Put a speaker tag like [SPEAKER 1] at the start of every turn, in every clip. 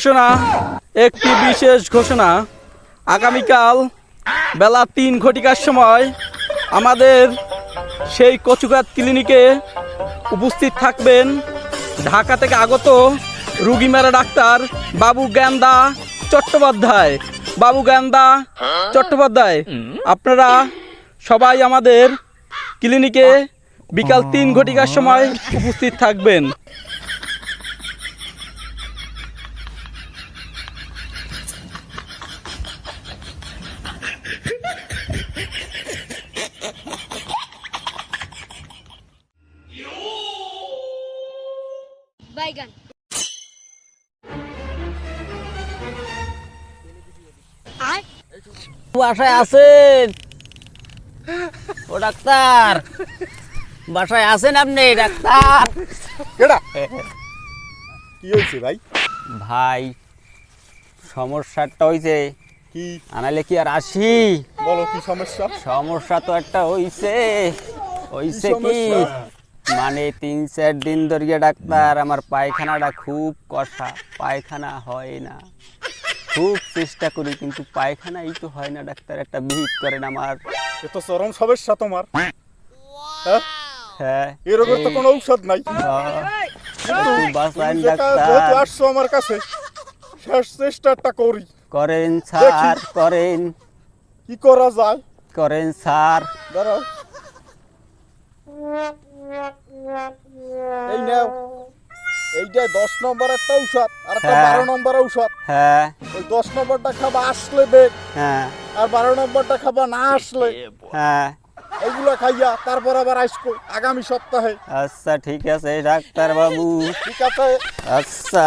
[SPEAKER 1] ঘোষণা, একটি বিশেষ ঘোষণা। আগামীকাল বেলা তিন ঘটিকার সময় আমাদের সেই কচুঘাট ক্লিনিকে উপস্থিত থাকবেন ঢাকা থেকে আগত রুগীমেরা ডাক্তার বাবু গ্যান্দা চট্টোপাধ্যায়। বাবু গ্যান্দা চট্টোপাধ্যায়, আপনারা সবাই আমাদের ক্লিনিকে বিকাল তিন ঘটিকার সময় উপস্থিত থাকবেন।
[SPEAKER 2] বাইগান আর?
[SPEAKER 3] বাসায় আছেন? ও ডাক্তার। বাসায় আছেন আপনি ডাক্তার?
[SPEAKER 4] কেডা? কি হয়েছে ভাই?
[SPEAKER 3] ভাই সমস্যাটা হইছে।
[SPEAKER 4] কি?
[SPEAKER 3] আনালে কি আর আসি?
[SPEAKER 4] বলো কি সমস্যা?
[SPEAKER 3] সমস্যা তো একটা হইছে। হইছে কি? মানে তিন চার দিন ধরিয়ে ডাক্তার আমার পায়খানাটা খুব কষা পায়খানা হয় না। খুব চেষ্টা করি কিন্তু পায়খানাই তো হয় না ডাক্তার একটা ভিড় করেন আমার।
[SPEAKER 4] এ তো চরম সমস্যা তোমার। হ্যাঁ?
[SPEAKER 3] হ্যাঁ
[SPEAKER 4] এ রোগের তো কোনো ঔষধ নাই। কিন্তু তুমি যেটা- যেহেতু
[SPEAKER 3] ডাক্তার
[SPEAKER 4] আসছো আমার কাছে শেষ চেষ্টাটা করি।
[SPEAKER 3] করেন স্যার করেন।
[SPEAKER 4] কি করা যায়?
[SPEAKER 3] করেন স্যার।
[SPEAKER 4] দাঁড়াও। এইটা দশ নম্বর একটা ঔষধ আর একটা
[SPEAKER 3] হ্যাঁ।
[SPEAKER 4] বারো নম্বর ঔষধ।
[SPEAKER 3] হ্যাঁ।
[SPEAKER 4] ওই দশ নম্বরটা খাবা আসলে দেখ
[SPEAKER 3] হ্যাঁ।
[SPEAKER 4] আর বারো নম্বরটা খাবা না আসলে।
[SPEAKER 3] হ্যাঁ।
[SPEAKER 4] এগুলো খাইয়া তারপর আবার আসব আগামী সপ্তাহে।
[SPEAKER 3] আচ্ছা ঠিক আছে ডাক্তার বাবু।
[SPEAKER 4] ঠিক আছে।
[SPEAKER 3] আচ্ছা।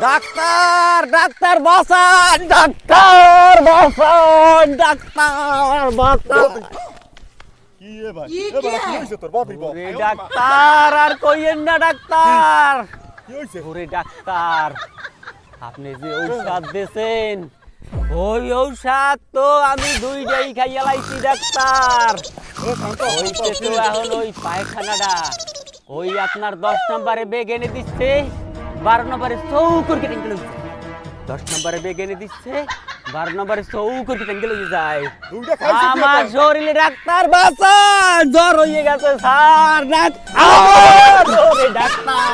[SPEAKER 3] ডাক্তার ডাক্তার বাসান ডাক্তার বাসান ডাক্তার বাসান
[SPEAKER 4] কি এ ভাই? এ বাবা, কি? হয়েছে তোর বাবি বল
[SPEAKER 3] ওরে ডাক্তার আর কইেন না ডাক্তার।
[SPEAKER 4] কি হয়েছে
[SPEAKER 3] ওরে ডাক্তার আপনি যে ঔষধ দিয়েছেন ওই ঔষধ তো আমি দুইটাই খাইয়া লাইছি ডাক্তার। ওইতে তো এখন ওই পায়খানাটা। ওই আপনার দশ নম্বরে বেগ এনে দিচ্ছে বারো নম্বরে চৌকুর কেটে দশ নম্বরে বেগ এনে দিচ্ছে বারো নম্বরে চৌকুর কেটে গেলে যায়
[SPEAKER 4] দুইটা খাইছে কি
[SPEAKER 3] আমার
[SPEAKER 4] এটা?
[SPEAKER 3] শরীরে ডাক্তার বাসা জ্বর হয়ে গেছে স্যার ডাক্তার ডাক্তার